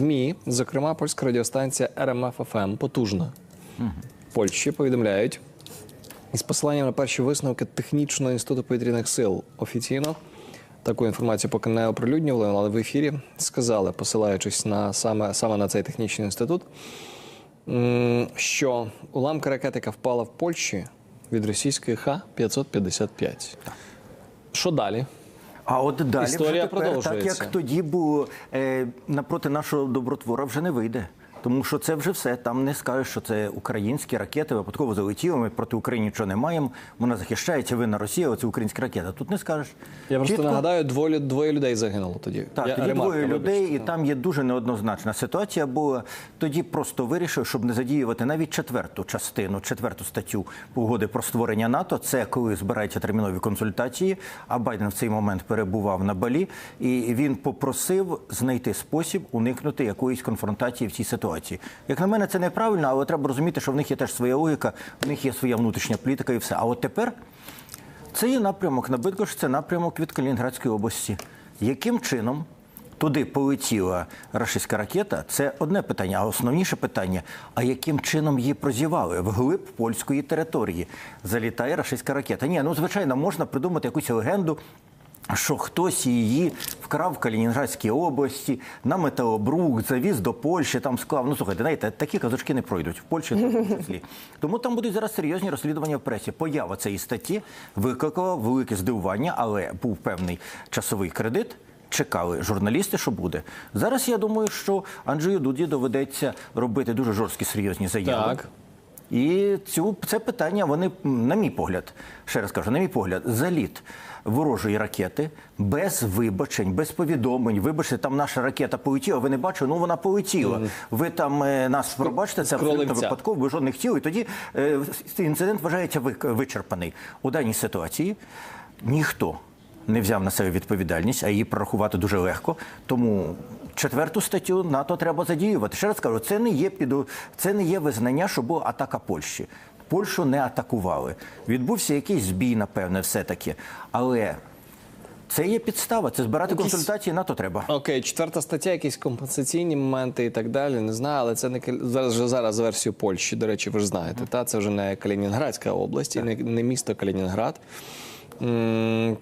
ЗМІ, зокрема польська радіостанція РМФ-ФМ, потужна в Польщі, повідомляють із посиланням на перші висновки технічного інституту повітряних сил офіційно. Таку інформацію поки не оприлюднювали, але в ефірі сказали, посилаючись на саме, саме на цей технічний інститут, що уламка ракети, яка впала в Польщі від російської Х-555. Що далі? А от далі Історія вже тепер, так продовжується. як тоді було е, напроти нашого добротвора, вже не вийде. Тому що це вже все. Там не скажеш, що це українські ракети, випадково залетіли. Ми проти України нічого не маємо. Вона захищається, винна Росія, оце українська ракета. Тут не скажеш. Я просто Чітко. нагадаю, двоє, двоє людей загинуло тоді. Так, Я- тоді ремарка, двоє вибачте. людей, і там є дуже неоднозначна ситуація. Була тоді просто вирішив, щоб не задіювати навіть четверту частину, четверту статтю угоди про створення НАТО. Це коли збираються термінові консультації. А Байден в цей момент перебував на Балі, і він попросив знайти спосіб уникнути якоїсь конфронтації в цій ситуації. Як на мене, це неправильно, але треба розуміти, що в них є теж своя логіка, в них є своя внутрішня політика і все. А от тепер. Це є напрямок на Бидгош, це напрямок від Калінінградської області. Яким чином туди полетіла рашистська ракета? Це одне питання. А основніше питання: а яким чином її прозівали вглиб польської території? Залітає рашистська ракета. Ні, ну звичайно, можна придумати якусь легенду. Що хтось її вкрав в Калінінградській області на металобрук, завіз до Польщі, там склав. Ну слухайте, знаєте, такі казочки не пройдуть в Польщі в тому числі. Тому там будуть зараз серйозні розслідування в пресі. Поява цієї статті викликала велике здивування, але був певний часовий кредит. Чекали журналісти, що буде зараз. Я думаю, що Анджею Дуді доведеться робити дуже жорсткі серйозні заяви. Так. І цю це питання вони, на мій погляд, ще раз кажу, на мій погляд, заліт ворожої ракети без вибачень, без повідомлень. Вибачте, там наша ракета полетіла. Ви не бачили? Ну вона полетіла. Ви там е, нас пробачте, це абсолютно випадково, ви жодних тіл. І тоді е, інцидент вважається вичерпаний у даній ситуації. Ніхто не взяв на себе відповідальність, а її прорахувати дуже легко. Тому четверту статтю НАТО треба задіювати. Ще раз кажу, це не є піду, це не є визнання, що була атака Польщі. Польщу не атакували. Відбувся якийсь збій, напевне, все-таки. Але це є підстава. Це збирати Якісь- консультації НАТО треба. Окей, четверта стаття, якісь компенсаційні моменти і так далі. Не знаю, але це не зараз вже зараз версію Польщі. До речі, ви ж знаєте, та це вже не Калінінградська область, і не, не місто Калінінград.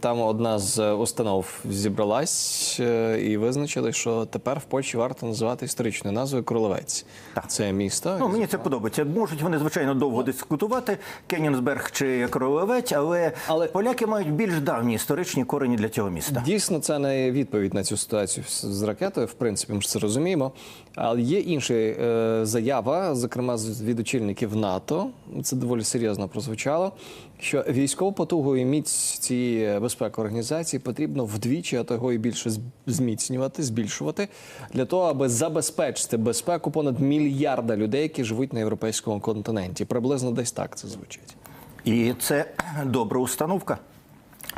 Там одна з установ зібралась е, і визначили, що тепер в Польщі варто називати історичною назвою Кролевець. Це місто. Ну, мені це подобається. Можуть вони, звичайно, довго дискутувати, Кенінсберг чи Королевець, але, Але- поляки мають більш давні історичні корені для цього міста. Дійсно, це не відповідь на цю ситуацію з- ракетою. В принципі, ми ж це розуміємо. Але є інша е, заява, зокрема від очільників НАТО. Це доволі серйозно прозвучало. Що військову потугу і міць цієї безпеки організації потрібно вдвічі, а того і більше зміцнювати, збільшувати для того, аби забезпечити безпеку понад мільярда людей, які живуть на європейському континенті. Приблизно десь так це звучить. І це добра установка.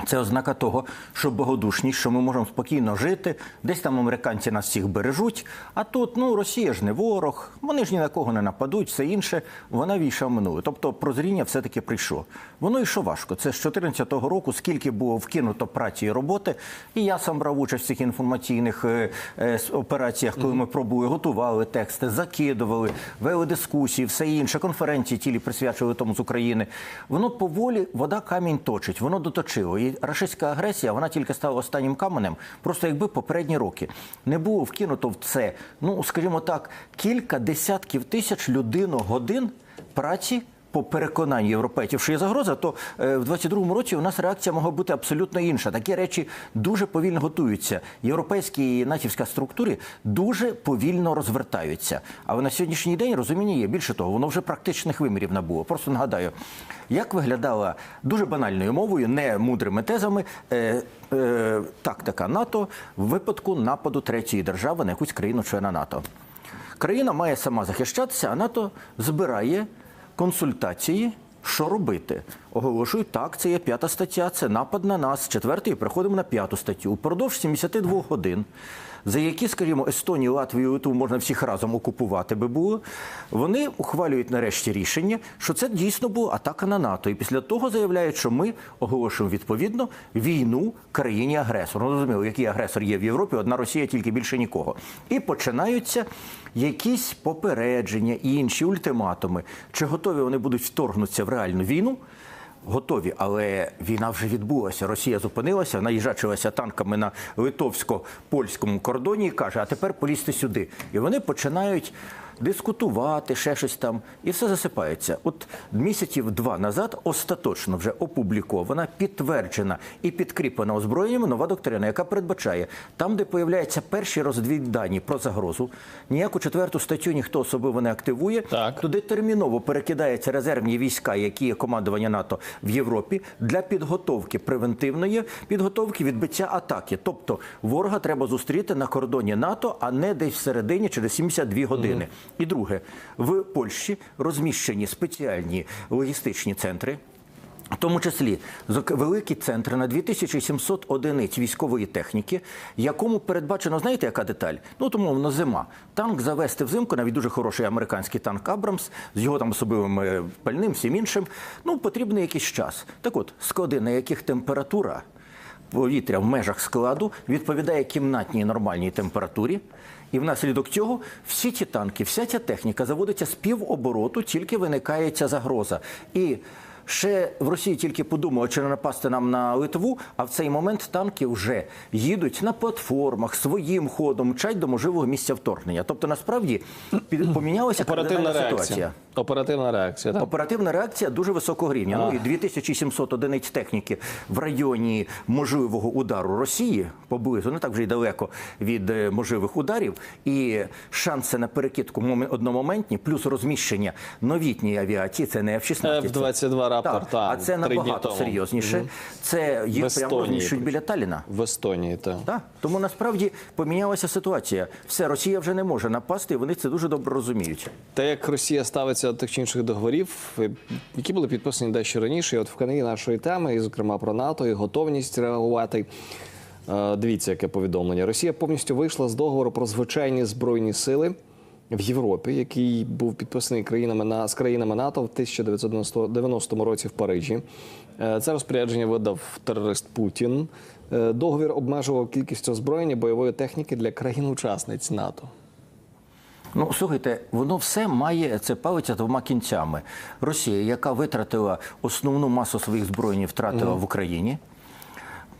Це ознака того, що благодушність, що ми можемо спокійно жити. Десь там американці нас всіх бережуть. А тут ну Росія ж не ворог, вони ж ні на кого не нападуть, все інше. Вона війшла в минуле. Тобто прозріння все-таки прийшло. Воно йшло важко. Це з 2014 року, скільки було вкинуто праці і роботи. І я сам брав участь в цих інформаційних е, е, операціях, коли ми пробули, готували тексти, закидували, вели дискусії, все інше, конференції тілі присвячували тому з України. Воно поволі вода камінь точить, воно доточило. І рашистська агресія вона тільки стала останнім каменем. Просто якби попередні роки не було вкинуто в це, ну скажімо так, кілька десятків тисяч людиногодин праці. По переконанню європейців, що є загроза, то е, в 22-му році у нас реакція могла бути абсолютно інша. Такі речі дуже повільно готуються. Європейські і натівська структури дуже повільно розвертаються. Але на сьогоднішній день розуміння є. Більше того, воно вже практичних вимірів набуло. Просто нагадаю, як виглядала дуже банальною мовою, не мудрими тезами, е, е, тактика НАТО в випадку нападу третьої держави на якусь країну-члена НАТО. Країна має сама захищатися, а НАТО збирає консультації. Що робити? Оголошую, так, це є п'ята стаття, це напад на нас. З четвертої переходимо на п'яту статтю. Упродовж 72 годин за які, скажімо, Естонію, Латвію, Литву можна всіх разом окупувати би було, вони ухвалюють нарешті рішення, що це дійсно була атака на НАТО. І після того заявляють, що ми оголошуємо відповідно війну країні агресору. Ну, зрозуміло, який агресор є в Європі, одна Росія, тільки більше нікого. І починаються якісь попередження і інші ультиматуми. Чи готові вони будуть вторгнутися в реальну війну? Готові, але війна вже відбулася. Росія зупинилася, наїжачилася танками на литовсько-польському кордоні і каже: а тепер полізьте сюди. І вони починають дискутувати, ще щось там, і все засипається. От місяців два назад остаточно вже опублікована, підтверджена і підкріплена озброєннями нова доктрина, яка передбачає там, де появляються перші розвіддані про загрозу, ніяку четверту статтю ніхто особливо не активує. Так. Туди терміново перекидаються резервні війська, які є командування НАТО в Європі, для підготовки превентивної підготовки відбиття атаки. Тобто ворога треба зустріти на кордоні НАТО, а не десь всередині через 72 години. І друге, в Польщі розміщені спеціальні логістичні центри. В тому числі великі центри на 2700 одиниць військової техніки, якому передбачено, знаєте, яка деталь? Ну, от, умовно, зима. Танк завести взимку, навіть дуже хороший американський танк Абрамс з його там особливим пальним, всім іншим. Ну, потрібний якийсь час. Так от, склади, на яких температура повітря в межах складу відповідає кімнатній нормальній температурі. І внаслідок цього всі ті танки, вся ця техніка заводиться з півобороту, тільки виникає ця загроза. І ще в Росії тільки подумали, чи не напасти нам на Литву, а в цей момент танки вже їдуть на платформах своїм ходом, мчать до можливого місця вторгнення. Тобто, насправді помінялася Оперативна реакція. ситуація. Оперативна реакція. Так? Оперативна реакція дуже високого рівня. Ну і 2700 одиниць техніки в районі можливого удару Росії поблизу, не так вже й далеко від е, можливих ударів, і шанси на перекидку момен- одномоментні, плюс розміщення новітньої авіації. Це не F-16. F-22 Раптор, так, так, а це набагато серйозніше. Це їх прямо розміщують біля Таліна. В Естонії, так. Так, тому насправді помінялася ситуація. Все, Росія вже не може напасти, і вони це дуже добре розуміють. Те, як Росія ставиться до тих чи інших договорів, які були підписані дещо раніше, і от в каналі нашої теми, і зокрема про НАТО, і готовність реагувати. Е, Дивіться, яке повідомлення. Росія повністю вийшла з договору про звичайні збройні сили в Європі, який був підписаний країнами на з країнами НАТО в 1990 році в Парижі. Е, Це розпорядження видав терорист Путін. Е, Договір обмежував кількість озброєння бойової техніки для країн-учасниць НАТО. Ну, слухайте, воно все має це палиться двома кінцями. Росія, яка витратила основну масу своїх збройних втратила в Україні,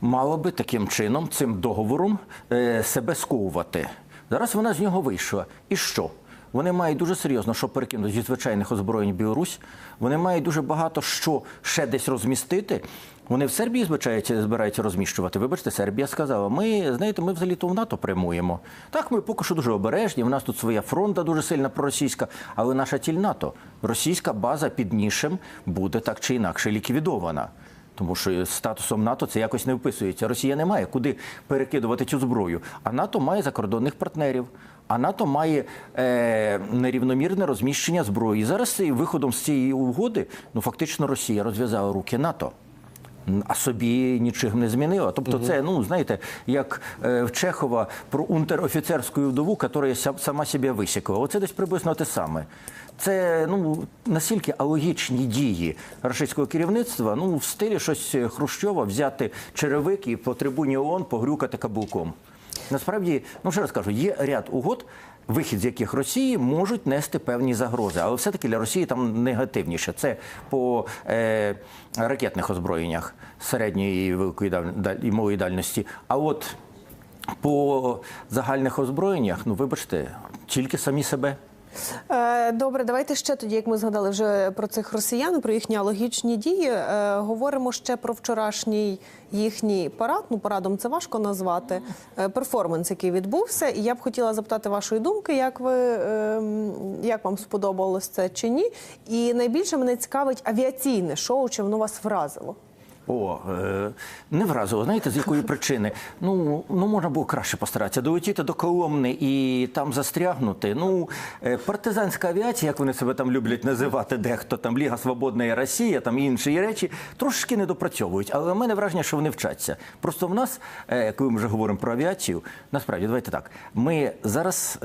мала би таким чином, цим договором, е, себе сковувати. Зараз вона з нього вийшла. І що? Вони мають дуже серйозно, що перекинути зі звичайних озброєнь Білорусь. Вони мають дуже багато що ще десь розмістити. Вони в Сербії збираються, розміщувати. Вибачте, Сербія сказала, ми знаєте, ми взагалі то в НАТО прямуємо. Так, ми поки що дуже обережні. У нас тут своя фронта дуже сильна проросійська, але наша ціль НАТО. Російська база під Нішем буде так чи інакше ліквідована. Тому що статусом НАТО це якось не вписується. Росія не має куди перекидувати цю зброю. А НАТО має закордонних партнерів. А НАТО має е, нерівномірне розміщення зброї. І зараз виходом з цієї угоди, ну фактично, Росія розв'язала руки НАТО. А собі нічим не змінила. Тобто, це, ну знаєте, як е, в Чехова про унтерофіцерську вдову, яка сама себе висікла. Оце десь приблизно те саме. Це ну настільки алогічні дії російського керівництва, ну в стилі щось Хрущова взяти черевик і по трибуні ООН погрюкати каблуком. Насправді, ну ще раз кажу, є ряд угод, вихід з яких Росії можуть нести певні загрози, але все-таки для Росії там негативніше. Це по е, ракетних озброєннях середньої великої і малої дальності. А от по загальних озброєннях, ну вибачте, тільки самі себе. Е, Добре, давайте ще тоді, як ми згадали вже про цих росіян, про їхні алогічні дії. е, Говоримо ще про вчорашній їхній парад. Ну, парадом це важко назвати. е, Перформанс, який відбувся. І я б хотіла запитати вашої думки, як ви е, як вам сподобалось це чи ні? І найбільше мене цікавить авіаційне шоу, чи воно вас вразило? О, е, не вразило. Знаєте, з якої причини? Ну, ну можна було краще постаратися. Долетіти до Коломни і там застрягнути. Ну, е, партизанська авіація, як вони себе там люблять називати, дехто там Ліга Свободна Росія, там інші речі, трошки не допрацьовують. Але в мене враження, що вони вчаться. Просто в нас, е, коли ми вже говоримо про авіацію, насправді давайте так. Ми зараз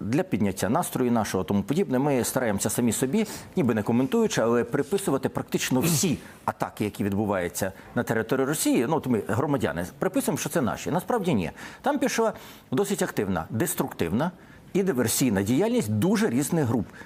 для підняття настрою нашого тому подібне, ми стараємося самі собі, ніби не коментуючи, але приписувати практично всі атаки, які відбуваються на території Росії. Ну, от ми громадяни приписуємо, що це наші. Насправді ні. Там пішла досить активна, деструктивна і диверсійна діяльність дуже різних груп.